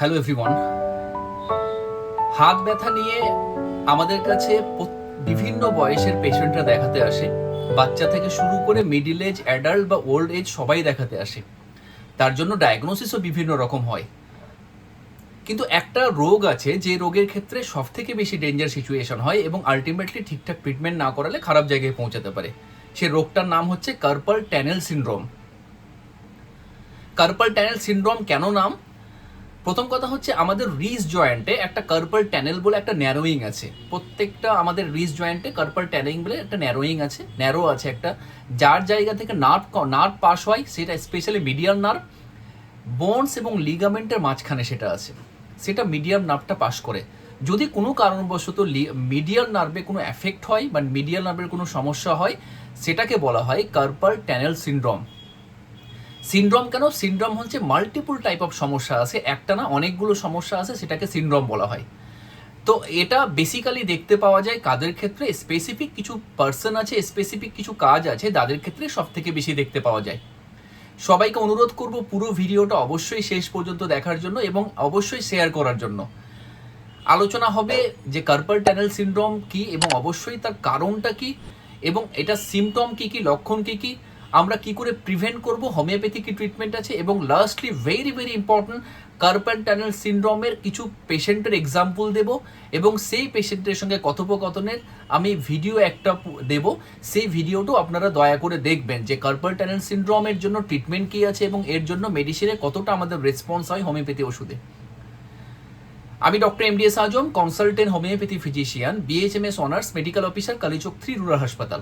Hello everyone হাত ব্যথা নিয়ে আমাদের কাছে বিভিন্ন বয়সের পেশেন্টরা দেখাতে আসে। বাচ্চা থেকে শুরু করে মিডিল এজ অ্যাডাল্ট বা ওল্ড এজ সবাই দেখাতে আসে। তার জন্য ডায়াগনোসিসও বিভিন্ন রকম হয়। কিন্তু একটা রোগ আছে যে রোগের ক্ষেত্রে সব থেকে বেশি ডেঞ্জার সিচুয়েশন হয় এবং আলটিমেটলি ঠিকঠাক ট্রিটমেন্ট না করালে খারাপ জায়গায় পৌঁছাতে পারে। সে রোগটার নাম হচ্ছে carpal tunnel syndrome carpal tunnel syndrome কেন নাম? প্রথম কথা হচ্ছে আমাদের রিস জয়েন্টে একটা কার্পাল ট্যানেল বলে একটা ন্যারোয়িং আছে। প্রত্যেকটা আমাদের রিস জয়েন্টে কার্পাল ট্যানেলিং বলে একটা ন্যারোয়িং আছে, ন্যারো আছে একটা। যার জায়গা থেকে নার্ভ নার্ভ পাস হয়, সেটা স্পেশালি মিডিয়াল নার্ভ। বোনস এবং লিগামেন্টের মাঝখানে সেটা আছে। সেটা মিডিয়াম নার্ভটা পাস করে। যদি কোনো কারণবশত মিডিয়াল নার্ভে কোনো এফেক্ট হয় বা মিডিয়াল নার্ভের কোনো সমস্যা হয়, সেটাকে বলা হয় কার্পাল ট্যানেল সিনড্রোম। সিনড্রোম কেন? সিনড্রোম হচ্ছে মাল্টিপল টাইপ অফ সমস্যা আছে। একটা না অনেকগুলো সমস্যা আছে, সেটাকে সিনড্রোম বলা হয়। তো এটা বেসিক্যালি দেখতে পাওয়া যায় কাদের ক্ষেত্রে? স্পেসিফিক কিছু পার্সন আছে স্পেসিফিক কিছু কাজ আছে, তাদের ক্ষেত্রে সব থেকে বেশি দেখতে পাওয়া যায়। সবাইকে অনুরোধ করব পুরো ভিডিওটা অবশ্যই শেষ পর্যন্ত দেখার জন্য এবং অবশ্যই শেয়ার করার জন্য। আলোচনা হবে যে কার্পাল ট্যানেল সিনড্রোম কি এবং অবশ্যই তার কারণটা কি এবং এটা সিমটম কি কি, লক্ষণ কি কি আমরা কি করে প্রিভেন্ট করব? হোমিওপ্যাথি কি ট্রিটমেন্ট আছে? এবং lastly very very important carpal tunnel সিনড্রোমের কিছু পেশেন্টের এক্সাম্পল দেব এবং সেই পেশেন্টের সঙ্গে কথোপকথনের আমি ভিডিও একটা দেব। সেই ভিডিওটাও আপনারা দয়া করে দেখবেন যে কার্পাল ট্যানেল সিনড্রোমের জন্য ট্রিটমেন্ট কি আছে এবং এর জন্য মেডিসিনে কতটা আমাদের রেসপন্স হয় হোমিওপ্যাথি ওষুধে। আমি doctor M D S Azam consultant homeopathy physician BHMS honours medical officer Kaliachak three rural হাসপাতাল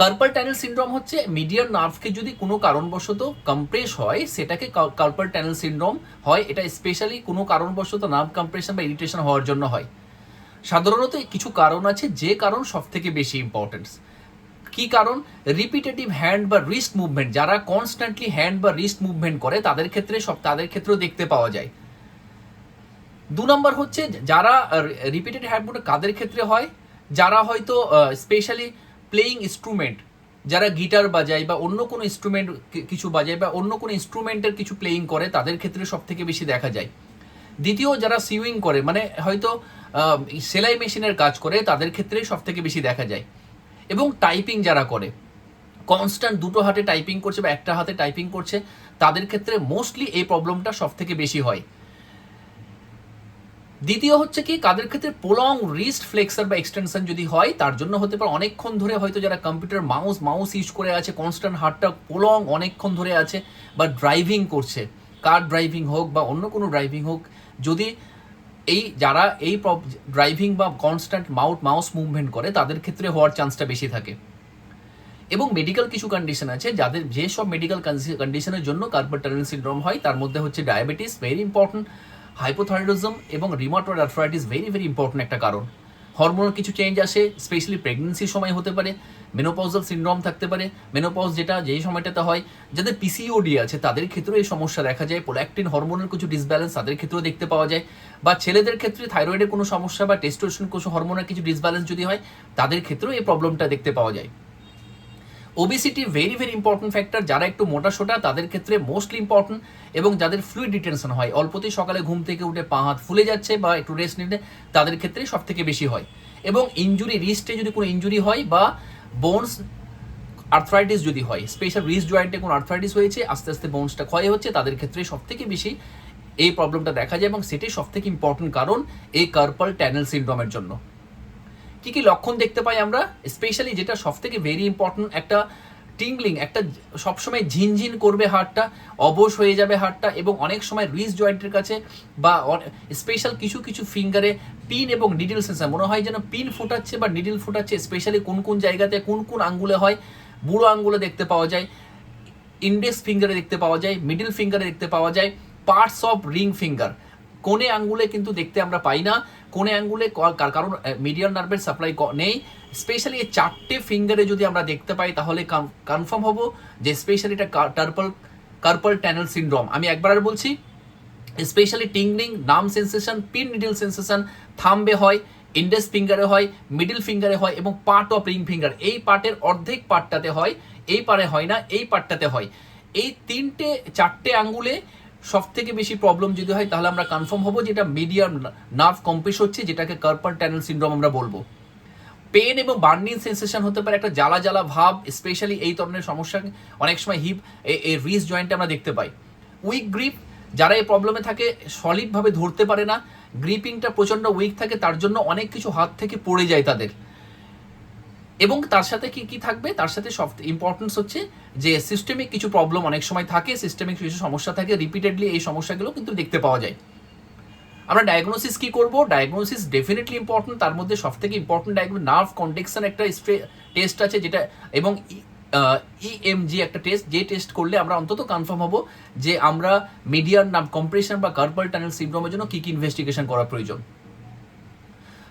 কার্পাল ট্যানেল সিনড্রোম হচ্ছে মিডিয়ার নার্ভকে যদি কোনো কারণবশত কম্প্রেস হয়, সেটাকে কার্পাল ট্যানেল সিন্ড্রোম হয়। এটা স্পেশালি কোনো কারণবশত নার্ভ কম্প্রেশন বা ইরিটেশন হওয়ার জন্য হয়। সাধারণত কিছু কারণ আছে, যে কারণ সব থেকে বেশি ইম্পর্টেন্স কি কারণ? রিপিটেটিভ হ্যান্ড বা রিস্ট মুভমেন্ট যারা কনস্ট্যান্টলি হ্যান্ড বা রিস্ট মুভমেন্ট করে, তাদের ক্ষেত্রে সব, তাদের ক্ষেত্রেও দেখতে পাওয়া যায়। দু নম্বর হচ্ছে, যারা রিপিটেড হ্যান্ড মুভমেন্ট কাদের ক্ষেত্রে হয়। যারা হয়তো স্পেশালি প্লেয়িং ইনস্ট্রুমেন্ট যারা গিটার বাজায় বা অন্য কোনো ইনস্ট্রুমেন্ট কিছু বাজায় বা অন্য কোনো ইনস্ট্রুমেন্টের কিছু প্লেয়িং করে, তাদের ক্ষেত্রে সব থেকে বেশি দেখা যায়। দ্বিতীয়, যারা সুইং করে মানে হয়তো সেলাই মেশিনের কাজ করে, তাদের ক্ষেত্রে সব থেকে বেশি দেখা যায়। এবং টাইপিং যারা করে কনস্ট্যান্ট দুটো হাতে টাইপিং করছে বা একটা হাতে টাইপিং করছে, তাদের ক্ষেত্রে মোস্টলি এই প্রবলেমটা সব থেকে বেশি হয়। দ্বিতীয় হচ্ছে কি, কাদের ক্ষেত্রে পোলং রিস্ট ফ্লেক্সার বা এক্সটেনশন যদি হয়, তার জন্য হতে পারে অনেকক্ষণ ধরে হয়তো যারা কম্পিউটার মাউস মাউস ইউজ করে আছে কনস্ট্যান্ট হাতটা পোলং অনেকক্ষণ ধরে আছে বা ড্রাইভিং করছে। কার ড্রাইভিং হোক বা অন্য কোনো ড্রাইভিং হোক, যদি এই যারা এই ড্রাইভিং বা কনস্ট্যান্ট মাউট মাউস মুভমেন্ট করে, তাদের ক্ষেত্রে হওয়ার চান্সটা বেশি থাকে। এবং মেডিকেল কিছু কন্ডিশন আছে, যাদের যেসব মেডিকেল কন্ডিশনের জন্য কার্পাল টানেল সিনড্রোম হয়, তার মধ্যে হচ্ছে ডায়াবেটিস ভেরি ইম্পর্টেন্ট হাইপোথাইরয়েডিজম এবং rheumatoid arthritis very very important একটা কারণ। হরমোনাল কিছু চেঞ্জ আসে স্পেশালি প্রেগনেন্সির সময় হতে পারে মেনোপজাল সিনড্রোম থাকতে পারে মেনোপজ যেটা, যেই সময়টাতে হয়, যাদের পিসিওডি আছে, তাদের ক্ষেত্রেও এই সমস্যা দেখা যায়। প্রোল্যাকটিন হরমোনের কিছু ডিসব্যালেন্স তাদের ক্ষেত্রেও দেখতে পাওয়া যায়। বা ছেলেদের ক্ষেত্রে থাইরয়েডের কোনো সমস্যা বা টেস্টোস্টেরন কোনো হরমোনের কিছু ডিসব্যালেন্স যদি হয়, তাদের ক্ষেত্রেও এই প্রবলেমটা দেখতে পাওয়া যায়। Obesity very very important factor যারা একটু মোটা সোটা, তাদের ক্ষেত্রে মোস্টলি ইম্পর্টেন্ট এবং যাদের ফ্লুইড ডিটেনশন হয় অল্পতেই সকালে ঘুম থেকে উঠে পা হাত ফুলে যাচ্ছে বা একটু রেস্ট নিতে তাদের ক্ষেত্রে সব থেকে বেশি হয়। এবং ইঞ্জুরি রিস্টে যদি কোনো ইঞ্জুরি হয় বা বোনস আর্থ্রাইটিস যদি হয় স্পেশাল রিস্ট জয়েন্টে কোনো আর্থ্রাইটিস হয়েছে, আস্তে আস্তে বোনসটা ক্ষয় হচ্ছে, তাদের ক্ষেত্রে সব থেকে বেশি এই প্রবলেমটা দেখা যায় এবং সেটাই সব থেকে ইম্পর্টেন্ট কারণ এই কার্পাল ট্যানেল সিনড্রোমের জন্য। কি কি লক্ষণ দেখতে পাই আমরা? স্পেশালি যেটা সব থেকে ভেরি ইম্পর্টেন্ট একটা টিংলিং একটা সবসময় ঝিনঝিন করবে হাড়টা, অবশ হয়ে যাবে হাড়টা এবং অনেক সময় রিস জয়েন্টের কাছে বা স্পেশাল কিছু কিছু ফিঙ্গারে পিন এবং নিডল সেন্সার মনে হয় যেন পিন ফোটাচ্ছে বা নিডল ফোটাচ্ছে স্পেশালি কোন কোন জায়গাতে, কোন কোন আঙ্গুলে হয়, বুড়ো আঙ্গুলে দেখতে পাওয়া যায় ইন্ডেক্স ফিঙ্গারে দেখতে পাওয়া যায় মিডিল ফিঙ্গারে দেখতে পাওয়া যায় পার্টস অফ রিং ফিঙ্গার কোনে আঙ্গুলে কিন্তু দেখতে আমরা পাই না। কোনে আঙ্গুলে কার- কারণ মিডিয়াল নার্ভের সাপ্লাই নেই। স্পেশালি এই চারটে ফিঙ্গারে যদি আমরা দেখতে পাই, তাহলে কনফার্ম হব যে স্পেশালি এটা টার্পল কার্পল ট্যানেল সিনড্রোম আমি একবার আর বলছি specially tingling numb sensation pin needle sensation থাম্বে হয় ইন্ডেক্স ফিঙ্গারে হয় মিডল ফিঙ্গারে হয় এবং পার্ট অফ রিং ফিঙ্গার এই পার্টের অর্ধেক পার্টটাতে হয়, এই পারে হয় না, এই পার্টটাতে হয়। এই তিনটে, চারটে আঙ্গুলে সব থেকে বেশি প্রবলেম যদি হয়, তাহলে আমরা কনফার্ম হব যেটা মিডিয়াম নার্ভ কম্পেস হচ্ছে, যেটাকে কার্পাল ট্যানেল সিন্ড্রোম আমরা বলব। পেন এবং বার্নিং সেন্সেশন হতে পারে একটা জ্বালা জ্বালা ভাব স্পেশালি এই ধরনের সমস্যা, অনেক সময় হিপ এই রিস জয়েন্টে আমরা দেখতে পাই। উইক গ্রিপ যারা এই প্রবলেমে থাকে সলিডভাবে ধরতে পারে না। গ্রিপিংটা প্রচণ্ড উইক থাকে, তার জন্য অনেক কিছু হাত থেকে পড়ে যায় তাদের। এবং তার সাথে কি কি থাকবে? তার সাথে সব ইম্পর্টেন্স হচ্ছে যে সিস্টেমিক কিছু প্রবলেম অনেক সময় থাকে সিস্টেমিক কিছু সমস্যা থাকে রিপিটেডলি এই সমস্যাগুলো কিন্তু দেখতে পাওয়া যায়। আমরা ডায়াগনোসিস কি করব? ডায়াগনোসিস ডেফিনেটলি ইম্পর্টেন্ট তার মধ্যে সব থেকে ইম্পর্টেন্ট ডায়াগনোস নার্ভ কন্ডেকশন একটা টেস্ট আছে যেটা, এবং ইএমজি একটা টেস্ট যে টেস্ট করলে আমরা অন্তত কনফার্ম হব যে আমরা মিডিয়ার নাম কম্প্রেশন বা কার্পাল টানেল সিন্ড্রোমের জন্য কী কী ইনভেস্টিগেশন করা প্রয়োজন।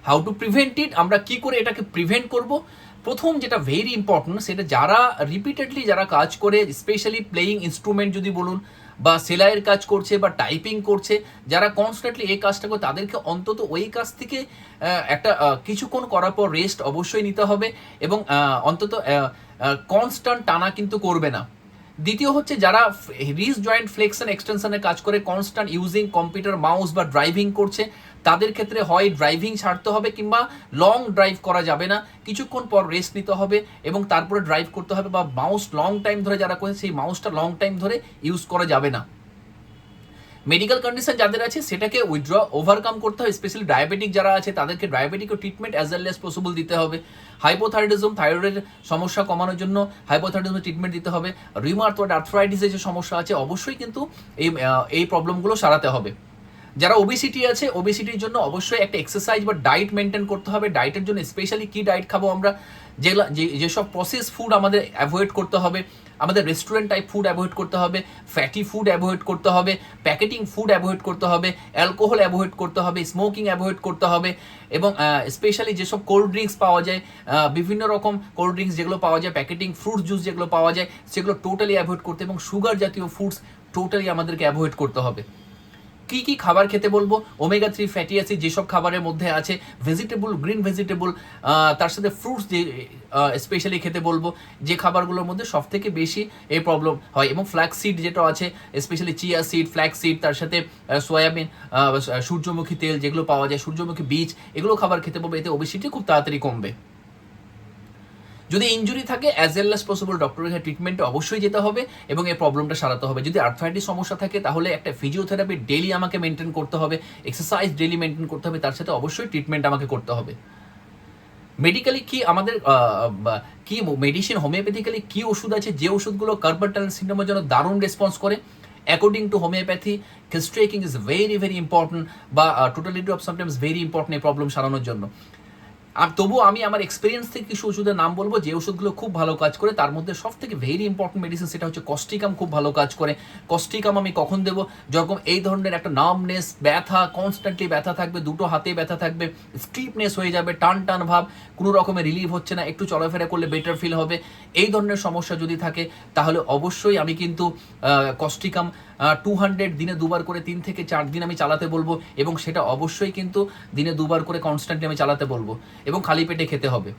হাউ টু প্রিভেন্ট ইট আমরা কি করে এটাকে প্রিভেন্ট করব? প্রথম যেটা ভেরি ইম্পর্টেন্ট সেটা যারা রিপিটেডলি যারা কাজ করে স্পেশালি প্লেয়িং ইনস্ট্রুমেন্ট যদি বলুন, বা সেলাইয়ের কাজ করছে, বা টাইপিং করছে, যারা কনস্ট্যান্টলি এই কাজটা করে, তাদেরকে অন্তত ওই কাজ থেকে একটা কিছুক্ষণ করার পর রেস্ট অবশ্যই নিতে হবে এবং অন্তত কনস্ট্যান্ট টানা কিন্তু করবে না। দ্বিতীয় হচ্ছে যারা রিস জয়েন্ট ফ্লেক্সন এক্সটেনশনের কাজ করে কনস্ট্যান্ট ইউজিং কম্পিউটার মাউস বা ড্রাইভিং করছে তাদের ক্ষেত্রে হয় ড্রাইভিং ছাড়তে হবে কিংবা লং ড্রাইভ করা যাবে না। কিছুক্ষণ পর রেস্ট নিতে হবে এবং তারপরে ড্রাইভ করতে হবে বা মাউস লং টাইম ধরে যারা করে সেই মাউসটা লং টাইম ধরে ইউজ করা যাবে না। মেডিকেল কন্ডিশন যাদের আছে, সেটাকে উইথড্র ওভারকাম করতে হবে। স্পেশালি ডায়াবেটিক যারা আছে, তাদেরকে diabetic treatment as well as possible দিতে হবে। হাইপোথাইরয়েডিজম থাইরয়েডের সমস্যা কমানোর জন্য হাইপোথাইরয়েডিজম ট্রিটমেন্ট দিতে হবে। রিমার্থয়েড আর্থ্রাইটিসের যে সমস্যা আছে, অবশ্যই কিন্তু এই এই প্রবলেমগুলো সারাতে হবে। যারা ওবিসিটি আছে ওবিসিটির জন্য অবশ্যই একটা এক্সারসাইজ বা ডায়েট মেনটেন করতে হবে। ডায়েটের জন্য স্পেশালি কি ডায়েট খাব আমরা? যেগুলো যে- যেসব প্রসেস ফুড আমাদের অ্যাভয়েড করতে হবে। আমাদের রেস্টুরেন্ট টাইপ ফুড অ্যাভয়েড করতে হবে ফ্যাটি ফুড অ্যাভয়েড করতে হবে প্যাকেটিং ফুড অ্যাভয়েড করতে হবে অ্যালকোহল অ্যাভয়েড করতে হবে স্মোকিং অ্যাভয়েড করতে হবে এবং স্পেশালি যেসব কোল্ড ড্রিঙ্কস পাওয়া যায় বিভিন্ন রকম কোল্ড ড্রিঙ্কস যেগুলো পাওয়া যায় প্যাকেটিং ফ্রুট জুস যেগুলো পাওয়া যায়, সেগুলো টোটালি অ্যাভয়েড করতে এবং সুগার জাতীয় ফুডস টোটালি আমাদেরকে অ্যাভয়েড করতে হবে। কি কি খাবার খেতে বলব? ওমেগা থ্রি ফ্যাটি অ্যাসিড যেসব খাবারের মধ্যে আছে ভেজিটেবল গ্রিন ভেজিটেবল তার সাথে ফ্রুটস যে স্পেশালি খেতে বলব, যে খাবারগুলোর মধ্যে সব থেকে বেশি এই প্রবলেম হয়। এবং ফ্ল্যাক্স সিড যেটা আছে specially chia seed flax seed তার সাথে সয়াবিন সূর্যমুখী তেল যেগুলো পাওয়া যায়, সূর্যমুখী বীজ, এগুলো খাবার খেতে বলব, এতে ওবেসিটি খুব তাড়াতাড়ি কমবে। যদি ইঞ্জুরি থাকে অ্যাজ ওয়েল অ্যাজ পসিবল ডক্টরের কাছে ট্রিটমেন্টে অবশ্যই যেতে হবে এবং এই প্রবলেমটা সারাতে হবে। যদি আর্থ্রাইটিস সমস্যা থাকে, তাহলে একটা ফিজিওথেরাপি ডেলি আমাকে মেনটেন করতে হবে এক্সারসাইজ ডেলি মেনটেন করতে হবে, তার সাথে অবশ্যই ট্রিটমেন্ট আমাকে করতে হবে। মেডিকেলি কি আমাদের কি মেডিসিন হোমিওপ্যাথিক্যালি কি ওষুধ আছে, যে ওষুধগুলো কার্পাল টানেল সিন্ড্রোমের জন্য দারুণ রেসপন্স করে according to homeopathy history taking is very very important বা totality of sometimes very important এই প্রবলেম সারানোর জন্য। আর তবুও আমি আমার এক্সপিরিয়েন্স থেকে কিছু ওষুধের নাম বলব, যে ওষুধগুলো খুব ভালো কাজ করে, তার মধ্যে সব থেকে ভেরি ইম্পর্টেন্ট মেডিসিন সেটা হচ্ছে কস্টিকাম খুব ভালো কাজ করে। কস্টিকাম আমি কখন দেবো? যখন এই ধরনের একটা নার্ভনেস ব্যথা কনস্ট্যান্টলি ব্যথা থাকবে, দুটো হাতে ব্যথা থাকবে স্ট্রিপনেস হয়ে যাবে, টান টান ভাব, কোনো রকমের রিলিভ হচ্ছে না, একটু চলাফেরা করলে বেটার ফিল হবে। এই ধরনের সমস্যা যদি থাকে, তাহলে অবশ্যই আমি কিন্তু কস্টিকাম টু হান্ড্রেড দিনে দুবার করে তিন থেকে চার দিন আমি চালাতে বলব এবং সেটা অবশ্যই কিন্তু দিনে দুবার করে কনস্ট্যান্টলি আমি চালাতে বলব এবং খালি পেটে খেতে হবে।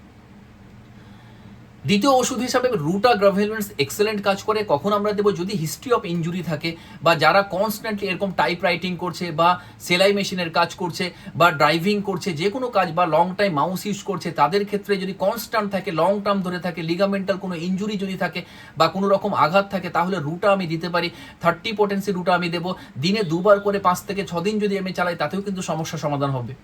দ্বিতীয় ওষুধ হিসাবে রুটা গ্রাভেলমেন্টস এক্সেলেন্ট কাজ করে। কখন আমরা দেবো? যদি হিস্ট্রি অফ ইনজুরি থাকে বা যারা কনস্ট্যান্টলি এরকম টাইপ রাইটিং করছে বা সেলাই মেশিনের কাজ করছে বা ড্রাইভিং করছে, যে কোনো কাজ বা লং টাইম মাউস ইউজ করছে, তাদের ক্ষেত্রে যদি কনস্ট্যান্ট থাকে লং টার্ম ধরে থাকে লিগামেন্টাল কোনো ইনজুরি যদি থাকে বা কোনো রকম আঘাত থাকে, তাহলে রুটা আমি দিতে পারি। থার্টি পোটেন্সি রুটা আমি দেবো। দিনে দুবার করে পাঁচ থেকে ছ দিন যদি আমি চালাই, তাতেও কিন্তু সমস্যা সমাধান হবে।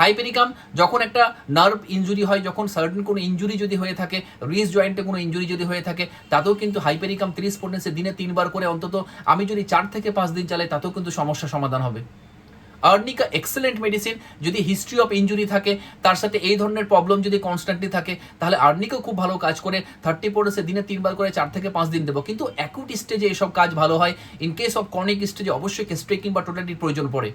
হাইপেরিকাম যখন একটা নার্ভ ইনজুরি হয়, যখন সার্টেন কোনো ইনজুরি যদি হয়ে থাকে রিস জয়েন্টে কোনো ইনজুরি যদি হয়ে থাকে, তাতেও কিন্তু হাইপেরিকাম তিরিশ পোটেন্সে দিনে তিনবার করে অন্তত আমি যদি চার থেকে পাঁচ দিন চালাই, তাতেও কিন্তু সমস্যা সমাধান হবে। আর্নিকা এক্সেলেন্ট মেডিসিন যদি হিস্ট্রি অফ ইনজুরি থাকে, তার সাথে এই ধরনের প্রবলেম যদি কনস্ট্যান্টলি থাকে, তাহলে আর্নিকাও খুব ভালো কাজ করে থার্টি পোর্সে দিনে তিনবার করে চার থেকে পাঁচ দিন দেবো। কিন্তু অ্যাকুট স্টেজে এসব কাজ ভালো হয় ইন কেস অফ কনিক স্টেজে অবশ্যই কেস্ট্রেকিং বা টোটালির প্রয়োজন পড়ে।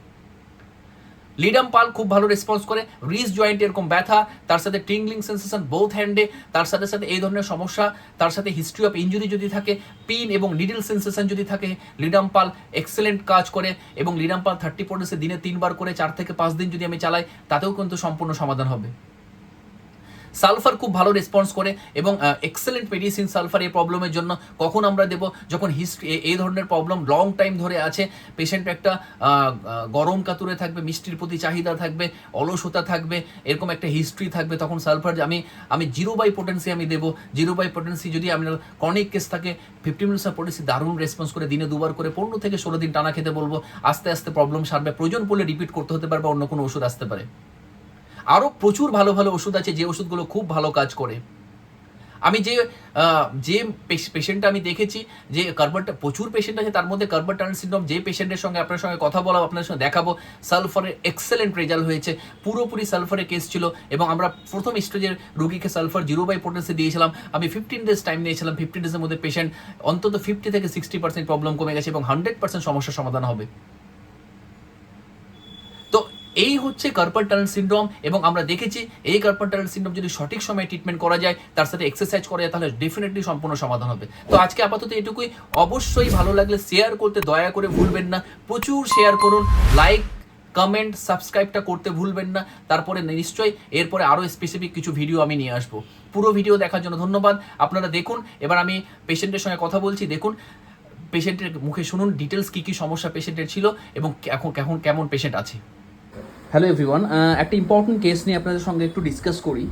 লিডাম পাল খুব ভালো রেসপন্স করে। রিস জয়েন্ট এরকম ব্যথা, তার সাথে টিংলিং সেন্সেশন বোথ হ্যান্ডে তার সাথে সাথে এই ধরনের সমস্যা, তার সাথে হিস্ট্রি অফ ইঞ্জুরি যদি থাকে পিন এবং নিডিল সেন্সেশন যদি থাকে, লিডাম পাল এক্সেলেন্ট কাজ করে এবং লিডাম পাল থার্টি পোর্টেসে দিনে তিনবার করে চার থেকে পাঁচ দিন যদি আমি চালাই, তাতেও কিন্তু সম্পূর্ণ সমাধান হবে। সালফার খুব ভালো রেসপন্স করে এবং এক্সেলেন্ট মেডিসিন সালফার এই প্রবলেমের জন্য কখন আমরা দেব? যখন হিস্ট্রি এই ধরনের প্রবলেম লং টাইম ধরে আছে পেশেন্ট একটা গরম কাতুরে থাকবে, মিষ্টির প্রতি চাহিদা থাকবে, অলসতা থাকবে, এরকম একটা হিস্ট্রি থাকবে, তখন সালফার আমি আমি জিরো বাই পোটেন্সি আমি দেবো। জিরো বাই পোটেন্সি যদি আপনার কনিক কেস থাকে ফিফটি মিনিটস অফ পোটেন্সি দারুণ রেসপন্স করে, দিনে দুবার করে, পনেরো থেকে ষোলো দিন টানা খেতে বলব, আস্তে আস্তে প্রবলেম সারবে। প্রয়োজন পড়লে রিপিট করতে হতে পারে বা অন্য কোনো ওষুধ আসতে পারে। আরও প্রচুর ভালো ভালো ওষুধ আছে, যে ওষুধগুলো খুব ভালো কাজ করে। আমি যে যে পেশেন্টটা আমি দেখেছি, যে কার্বারটা প্রচুর পেশেন্ট আছে, তার মধ্যে কার্বার টার্ন সিন্ড্রোম যে পেশেন্টের সঙ্গে আপনার সঙ্গে কথা বলা আপনার সঙ্গে দেখাবো সালফারের এক্সেলেন্ট রেজাল্ট হয়েছে, পুরোপুরি সালফারের কেস ছিল এবং আমরা প্রথম স্টেজের রুগীকে সালফার জিরো বাই পোটেন্সি দিয়েছিলাম। আমি ফিফটিন ডেজ টাইম নিয়েছিলাম ফিফটিন ডেজের মধ্যে পেশেন্ট অন্তত ফিফটি থেকে সিক্সটি পার্সেন্ট প্রবলেম কমে গেছে এবং হান্ড্রেড পার্সেন্ট সমস্যার সমাধান হবে। এই হচ্ছে কার্পাল টানেল সিনড্রোম এবং আমরা দেখেছি এই কার্পাল টানেল সিনড্রোম যদি সঠিক সময়ে ট্রিটমেন্ট করা যায়, তার সাথে এক্সারসাইজ করা যায়, তাহলে ডেফিনেটলি সম্পূর্ণ সমাধান হবে। তো আজকে আপাতত এটুকুই। অবশ্যই ভালো লাগলে শেয়ার করতে দয়া করে ভুলবেন না। প্রচুর শেয়ার করুন লাইক কমেন্ট সাবস্ক্রাইবটা করতে ভুলবেন না। তারপরে নিশ্চয়ই এরপরে আরও স্পেসিফিক কিছু ভিডিও আমি নিয়ে আসব। পুরো ভিডিও দেখার জন্য ধন্যবাদ। আপনারা দেখুন, এবার আমি পেশেন্টের সঙ্গে কথা বলছি। দেখুন পেশেন্টের মুখে শুনুন ডিটেলস কী কী সমস্যা পেশেন্টের ছিল এবং এখন এখন কেমন পেশেন্ট আছে। হ্যালো এভরিওয়ান একটা ইম্পর্টেন্ট কেস নিয়ে আপনাদের সঙ্গে একটু ডিসকাস করি।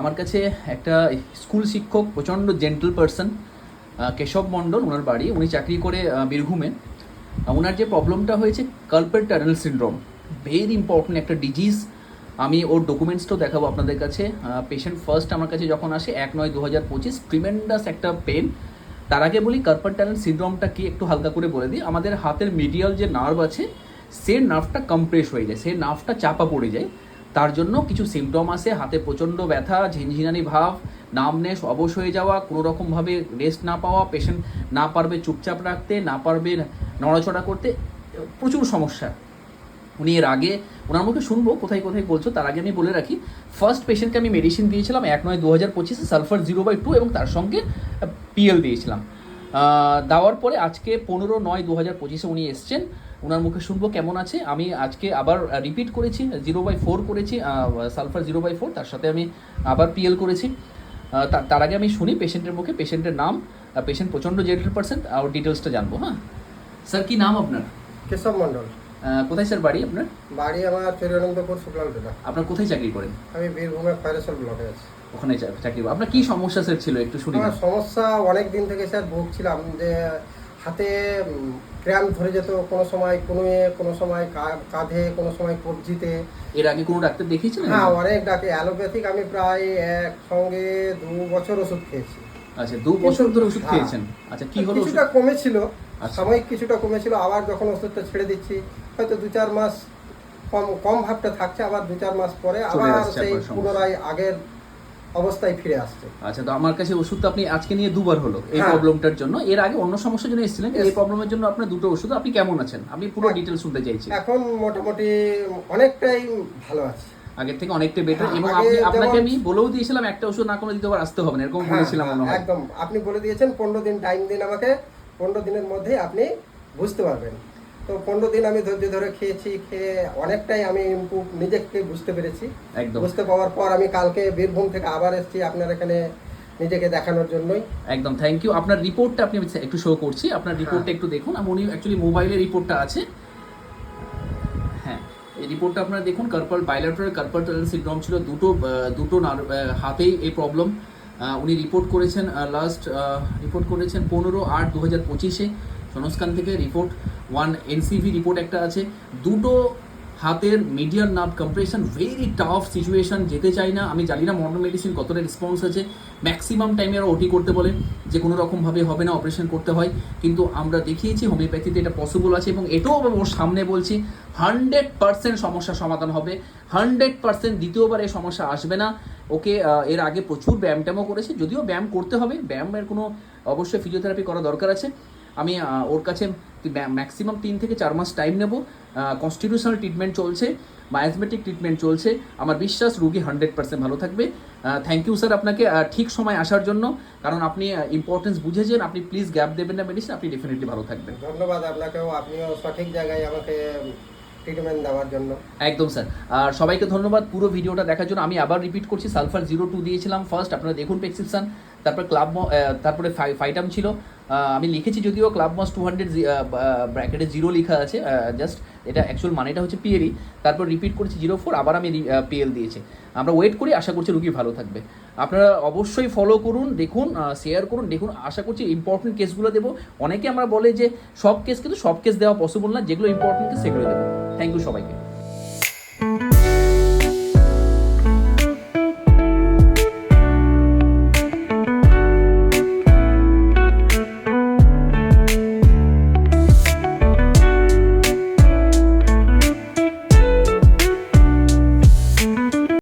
আমার কাছে একটা স্কুল শিক্ষক, প্রচণ্ড জেন্টল পারসন কেশব মণ্ডল, ওনার বাড়ি। উনি চাকরি করে বীরভূমে। ওনার যে প্রবলেমটা হয়েছে carpet tunnel syndrome very important একটা ডিজিজ আমি ওর ডকুমেন্টসটাও দেখাবো আপনাদের কাছে। পেশেন্ট ফার্স্ট আমার কাছে যখন আসে, এক নয় দু হাজার পঁচিশ ট্রিমেন্ডাস একটা পেন তার আগে বলি কার্পার টানেল সিন্ড্রোমটা কি একটু হালকা করে বলে দিই। আমাদের হাতের মিডিয়াল যে নার্ভ আছে সে নার্ভটা কম্প্রেস হয়ে যায়, সেই নার্ভটা চাপা পড়ে যায়। তার জন্য কিছু সিমটম আসে, হাতে প্রচণ্ড ব্যথা, ঝিনঝিনানি ভাব নামনেস অবশ হয়ে যাওয়া, কোনো রকমভাবে রেস্ট না পাওয়া পেশেন্ট না পারবে চুপচাপ রাখতে, না পারবে নড়াচড়া করতে, প্রচুর সমস্যা। উনি এর আগে, ওনার মুখে শুনব, কোথায় কোথায় বলছো, তার আগে আমি বলে রাখি ফার্স্ট পেশেন্টকে আমি মেডিসিন দিয়েছিলাম এক নয় দু হাজার পঁচিশে সালফার জিরো বাই টু এবং তার সঙ্গে পিএল দিয়েছিলাম। দেওয়ার পরে আজকে পনেরো নয় দু হাজার পঁচিশে উনি এসছেন। ওনার মুখে শুনব কেমন আছে। আমি আজকে আবার রিপিট করেছি জিরো বাই ফোর করেছি সালফার জিরো বাই ফোর তার সাথে আমি আবার পিএল করেছি। তার আগে আমি শুনি পেশেন্টের মুখে পেশেন্টের নাম পেশেন্ট প্রচণ্ড জেন্টাল পার্সেন্ট আর ডিটেলসটা জানব হ্যাঁ? স্যার কি নাম আপনার? কেশব মন্ডল কোথায় স্যার বাড়ি আপনার? বাড়ি আমার চৈরানন্দপুর শুক্লাল জেলা। আপনার কোথায় চাকরি করেন? আমি বীরভূমের খয়রেশ্বর ব্লকে আছি। ওখানে চাকরি আপনার কি সমস্যা স্যার ছিল একটু শুনি। সমস্যা অনেক দিন থেকে স্যার ভুগছিলাম যে হাতে ক্র্যাম ধরে যেত কোনো সময় কোনো কোনো সময় কাঁধে কোনো সময় কবজিতে। এর আগে কোনো ডাক্তার দেখিয়েছিলেন? হ্যাঁ অনেক ডাকে অ্যালোপ্যাথিক আমি প্রায় একসঙ্গে দু বছর ওষুধ খেয়েছি। আচ্ছা দু বছর ধরে ওষুধ হ্যাঁ। খেয়েছেন? আচ্ছা কি হলো কিছুটা কমেছিল আচ্ছা। সাময়িক কিছুটা কমেছিল আবার যখন ওষুধটা ছেড়ে দিচ্ছি হয়তো দু চার মাস কম কম ভাবটা থাকছে আবার দু চার মাস পরে আবার সেই পুনরায় আগের অবস্থায় ফিরে আসছে। আচ্ছা তো আমার কাছে ওষুধ তো আপনি আজকে নিয়ে দুবার হলো এই হ্যাঁ। প্রবলেমটার জন্য। এর আগে অন্য সমস্যার জন্য এসেছিলেন। এই প্রবলেমের জন্য আপনার দুটো ওষুধ। আপনি কেমন আছেন? আমি পুরো হ্যাঁ। ডিটেলস শুনতে চাইছি। এখন মোটামুটি অনেকটাই ভালো আছে। আগের থেকে অনেকটা বেটার হ্যাঁ, এবং আপনি আপনাকে আমি বলেও দিয়েছিলাম একটা ওষুধ না কোনো দ্বিতীয়বার আসতে হবে না এরকম হ্যাঁ, বলেছিলাম মনে হয়। একদম। আপনি বলে দিয়েছেন পনেরো দিন টাইম দিন আমাকে পনেরো দিনের মধ্যে আপনি বুঝতে পারবেন। তো পনেরো দিন আমি ধৈর্য ধরে খেয়েছি খেয়ে অনেকটাই আমি ইমপ্রুভ নিজেকে বুঝতে পেরেছি। একদম। বুঝতে পাওয়ার পর আমি কালকে বীরভূম থেকে আবার এসেছি আপনার এখানে নিজেকে দেখানোর জন্যই। একদম থ্যাংক ইউ আপনার রিপোর্টটা আপনি একটু শো করছি। আপনার রিপোর্টটা একটু দেখুন। আমি উনি অ্যাকচুয়ালি মোবাইলে রিপোর্টটা আছে। হ্যাঁ এই রিপোর্টটা আপনারা দেখুন। Carpal bilateral carpal tunnel syndrome ছিল। দুটো দুটো হাতেই এই প্রবলেম উনি রিপোর্ট করেছেন লাস্ট রিপোর্ট করেছেন পনেরো আট দু হাজার পঁচিশে। সংস্কান থেকে রিপোর্ট ওয়ান এনসিভি রিপোর্ট একটা আছে। দুটো হাতের medial nerve compression very tough situation যেতে চাই না। আমি জানি না মডার্ন মেডিসিন কতটা রেসপন্স আছে। ম্যাক্সিমাম টাইমে ওরা ওটি করতে বলে যে কোনো রকমভাবে হবে না অপারেশন করতে হয়। কিন্তু আমরা দেখিয়েছি হোমিওপ্যাথিতে এটা পসিবল আছে এবং এটাও ওর সামনে বলছি হান্ড্রেড পার্সেন্ট সমস্যা সমাধান হবে। হান্ড্রেড পার্সেন্ট দ্বিতীয়বার এই সমস্যা আসবে না। ওকে এর আগে প্রচুর ব্যায়াম ট্যামও করেছে। যদিও ব্যায়াম করতে হবে, ব্যায়ামের কোনো অবশ্যই ফিজিওথেরাপি করা দরকার আছে। আমি ওর কাছে ম্যাক্সিমাম তিন থেকে চার মাস টাইম নেব। কনস্টিটিউশনাল ট্রিটমেন্ট চলছে মায়াজমেটিক ট্রিটমেন্ট চলছে। আমার বিশ্বাস রুগী হান্ড্রেড পার্সেন্ট ভালো থাকবে। থ্যাংক ইউ স্যার আপনাকে। ঠিক সময় আসার জন্য কারণ আপনি ইম্পর্টেন্স বুঝেছেন আপনি প্লিজ গ্যাপ দেবেন না মেডিসিন আপনি ডেফিনেটলি ভালো থাকবেন। ধন্যবাদ আপনাকেও আপনিও সঠিক জায়গায় আমাকে ট্রিটমেন্ট দেওয়ার জন্য। একদম স্যার আর সবাইকে ধন্যবাদ পুরো ভিডিওটা দেখার জন্য। আমি আবার রিপিট করছি সালফার জিরো টু দিয়েছিলাম। ফার্স্ট আপনারা দেখুন প্রেসক্রিপশন তারপর ক্লাব তারপরে ফাইটাম ছিল। আমি লিখেছি যদিও ক্লাব মস টু হান্ড্রেড ব্র্যাকেটে জিরো লেখা আছে জাস্ট এটা অ্যাকচুয়াল মানেটা হচ্ছে পিএলই তারপর রিপিট করেছি জিরো ফোর আবার আমি পিএল দিয়েছি। আমরা ওয়েট করি, আশা করছি রুগী ভালো থাকবে। আপনারা অবশ্যই ফলো করুন, দেখুন শেয়ার করুন, দেখুন, আশা করছি ইম্পর্টেন্ট কেসগুলো দেবো। অনেকে আমরা বলে যে সব কেস কিন্তু সব কেস দেওয়া পসিবল না, যেগুলো ইম্পর্টেন্ট কেস সেগুলো দেবো। থ্যাংক ইউ সবাইকে।